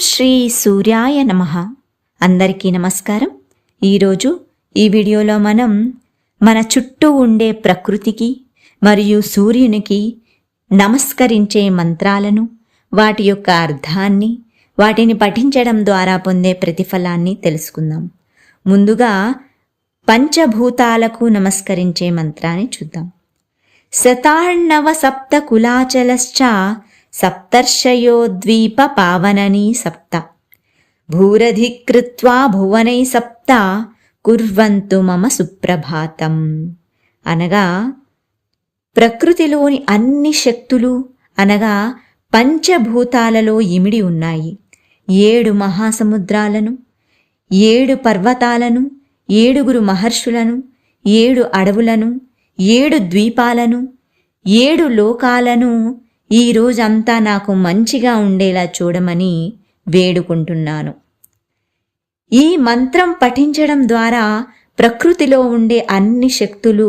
శ్రీ సూర్యాయ నమ. అందరికీ నమస్కారం. ఈరోజు ఈ వీడియోలో మనం మన చుట్టూ ఉండే ప్రకృతికి మరియు సూర్యునికి నమస్కరించే మంత్రాలను వాటి యొక్క అర్థాన్ని వాటిని పఠించడం ద్వారా పొందే ప్రతిఫలాన్ని తెలుసుకుందాం. ముందుగా పంచభూతాలకు నమస్కరించే మంత్రాన్ని చూద్దాం. శతార్ణవ సప్త కులాచలశ్చ సప్తర్షయో ద్వీప పావననీ సప్త భూరధికృత్వా భువనై సప్త కుర్వంతు మమ సుప్రభాతం అనగా ప్రకృతిలోని అన్ని శక్తులు అనగా పంచభూతాలలో ఇమిడి ఉన్నాయి. ఏడు మహాసముద్రాలను ఏడు పర్వతాలను ఏడుగురు మహర్షులను ఏడు అడవులను ఏడు ద్వీపాలను ఏడు లోకాలను ఈ రోజంతా నాకు మంచిగా ఉండేలా చూడమని వేడుకుంటున్నాను. ఈ మంత్రం పఠించడం ద్వారా ప్రకృతిలో ఉండే అన్ని శక్తులు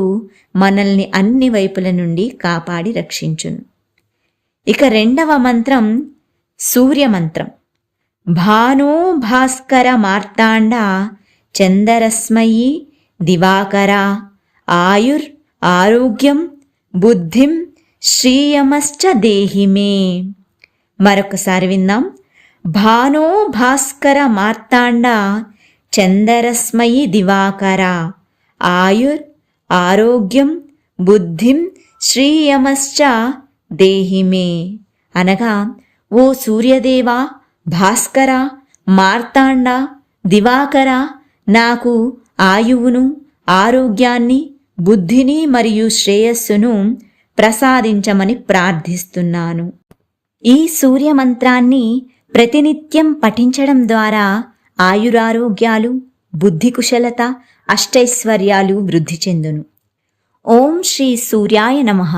మనల్ని అన్ని వైపుల నుండి కాపాడి రక్షించును. ఇక రెండవ మంత్రం సూర్య మంత్రం భానో భాస్కర మార్తాండ చందరస్మయి దివాకర. ఆయుర్ ఆరోగ్యం బుద్ధిం శ్రీయమశ్చ దేహిమే మరొకసారి విందాం. భానో భాస్కర మార్తాండ చందరస్మయి దివాకర. ఆయుర్ ఆరోగ్యం బుద్ధిం శ్రీయమశ్చ దేహిమే అనగా ఓ సూర్యదేవ భాస్కర మార్తాండ దివాకర నాకు ఆయువును ఆరోగ్యాన్ని బుద్ధిని మరియు శ్రేయస్సును ప్రసాదించమని ప్రార్థిస్తున్నాను. ఈ సూర్య మంత్రాన్ని ప్రతినిత్యం పఠించడం ద్వారా ఆయురారోగ్యాలు బుద్ధి కుశలత అష్టైశ్వర్యాలు వృద్ధి చెందును. ఓం శ్రీ సూర్యాయ నమః.